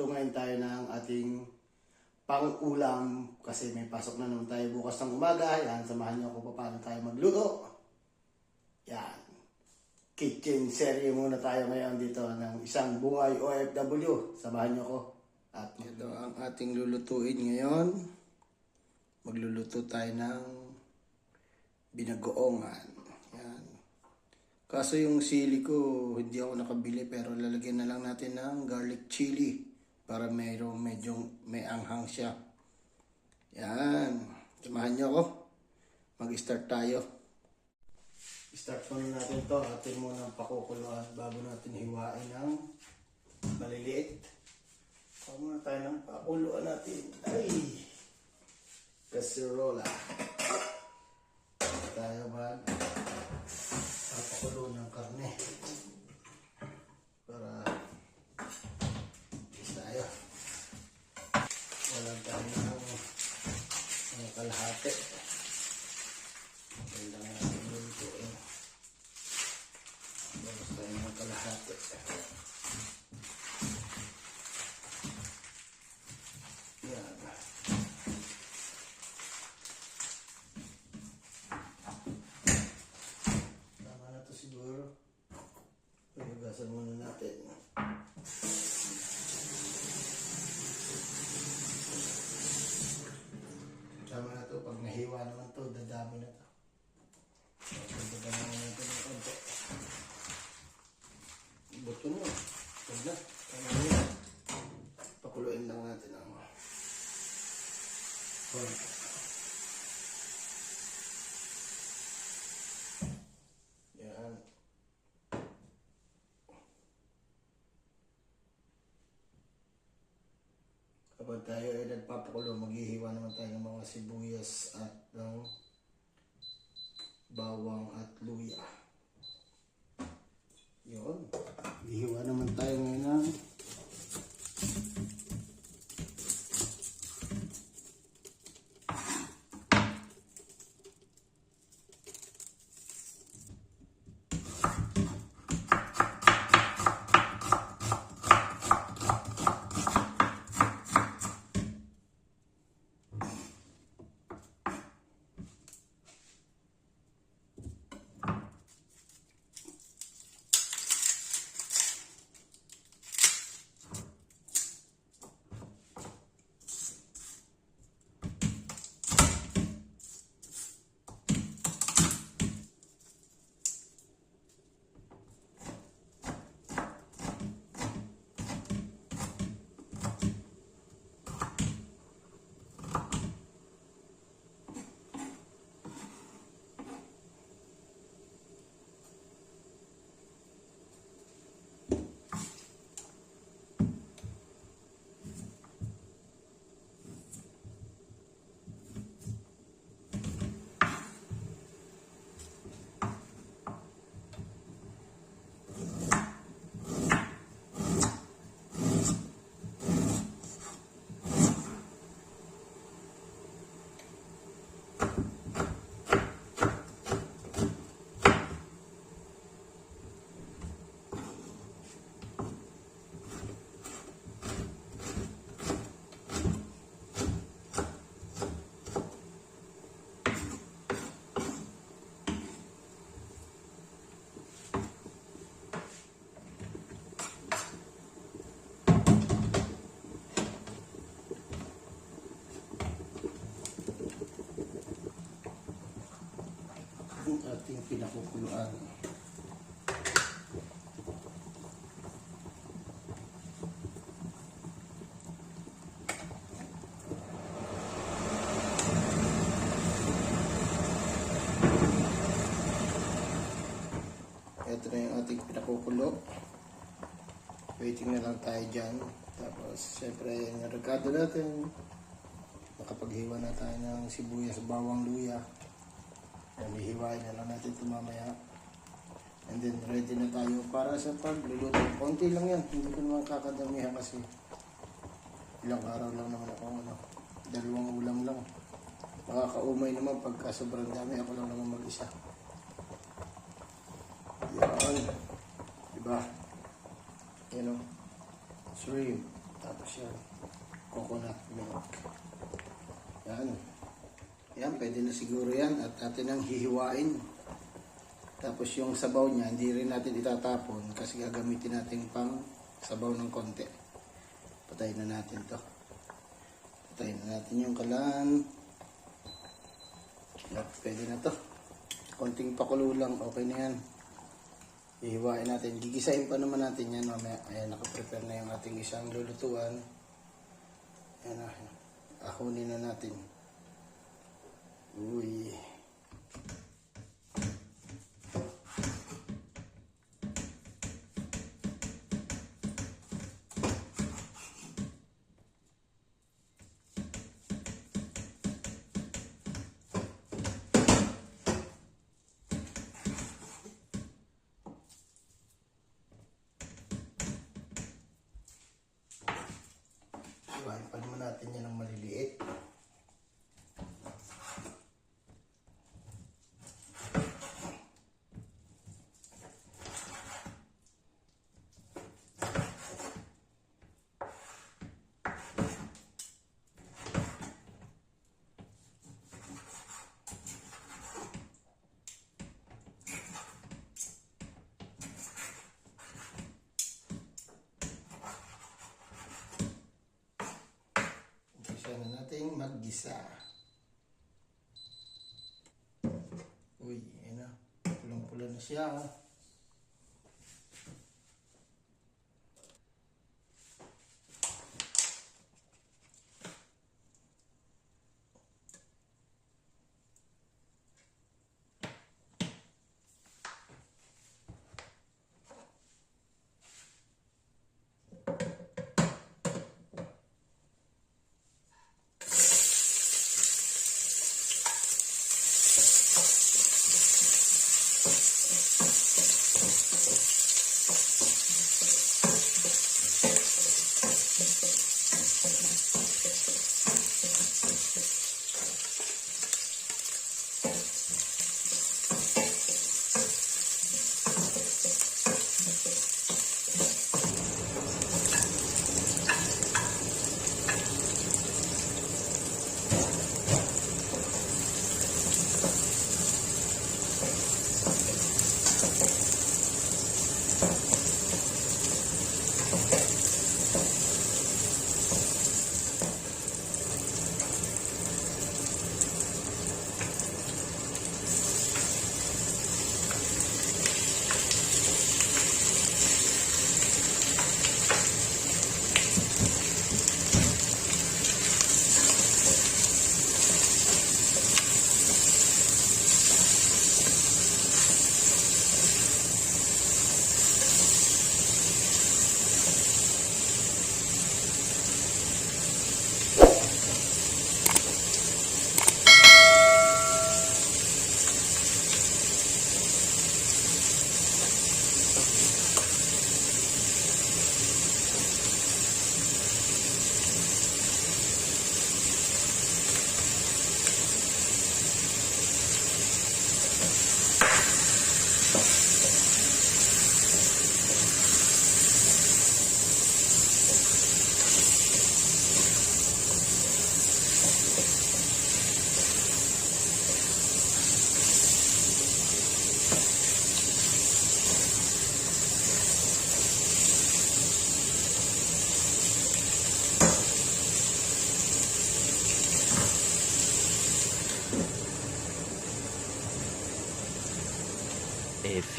Magluluto ngayon tayo ng ating pang-ulam kasi may pasok na naman tayo bukas ng umaga. Yan, samahan nyo ako pa paano tayo magluto. Yan. Kitchen serye muna tayo ngayon dito ng isang buhay OFW. Samahan nyo ako. At ito ang ating lulutuin ngayon. Magluluto tayo ng binagoongan. Yan. Kaso yung sili ko, hindi ako nakabili pero lalagyan na lang natin ng garlic chili para mayroong medyo may anghang siya. Yan. Samahan niyo ako. Mag-start tayo. Start muna natin to. Atin muna pakukuluan bago natin hiwain ng maliliit. Huwag muna tayo ng pakuluan natin. Ay! Cacerola tayo mag papakulo ng karne tayo ng ng kalahati. Yun lang natin lulutuin bawas tayo ng kalahati yan Tama na to siguro. Pagagasan muna natin. Tama na to. Pag nahiwa naman to, dadami na to. So, dadami na natin ng konti. Buto na. Huwag na. Na yun. Pakuluin lang natin ang konti. Yan. Kapag tayo ay nagpapakulo, maghihiwa naman tayo ng mga sibuyas at ng bawang at luya. Ating pinakukuluan. Ito na yung ating pinakukulo. Waiting na lang tayo dyan. Tapos, syempre, yung regado natin. Nakapaghiwa na tayo ng sibuyas, bawang luya. Yan, ihiwain na lang natin ito mamaya. And then ready na tayo para sa pagluluto. Konti lang yan. Hindi ko naman kakadamihan kasi ilang araw lang naman ako. Ano, dalawang ulam lang. Makakaumay naman pagka sobrang dami. Ako lang naman mag-isa. Yan. Diba? Yan o. Shrimp. Tapos yan. Coconut milk. Pwede na siguro yan. At atin ang hihiwain. Tapos yung sabaw niya, hindi rin natin itatapon kasi gagamitin natin pang sabaw ng konti. Patayin na natin to. Patayin na natin yung kalan. Yan, pwede na to. Konting pakulo lang, okay na yan. Ihiwain natin. Gigisahin pa naman natin yan mamaya. Ayan, nakaprepare na yung ating isang lulutuan. Ayan na. Ahonin na natin. Uy. Iwain pa naman natin yan ng maliliit. Umpisa na maggisa. Uy, ayun na. Pulang-pula na siya. oh.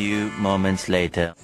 Few moments later.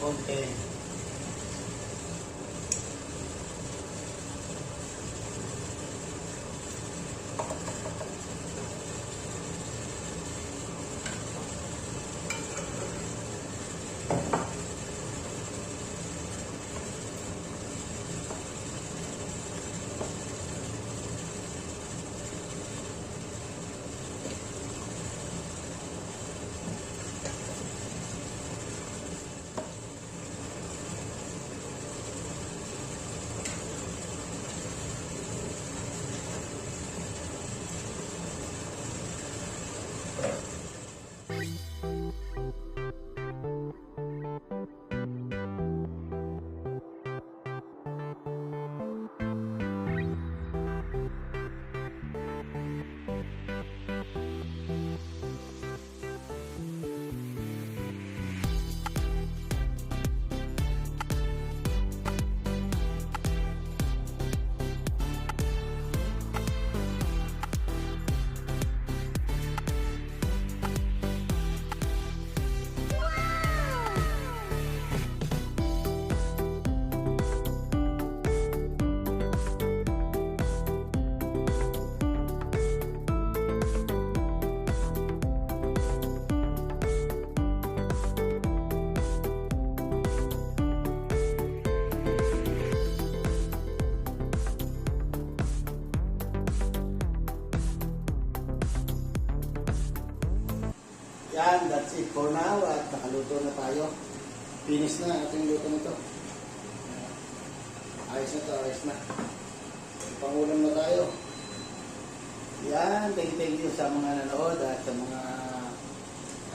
Konti. For now, at nakaluto na tayo. Finish na ating luto nito. Ayos na to, ayos na. Pangulam na tayo. Yan, thank, thank you sa mga nanood at sa mga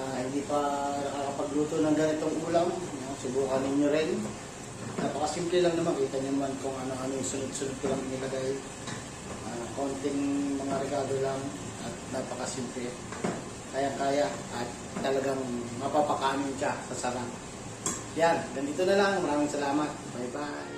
uh, hindi pa nakakapagluto ng ganitong ulam. Subukan ninyo rin. Napakasimple lang naman. Kita nyo naman kung ano-ano yung sunod-sunod ko lang nilagay. Uh, konting mga regalo lang at napakasimple kaya-kaya at talagang mapapakanin siya sa sarap. Yan, ganito na lang. Maraming salamat. Bye-bye.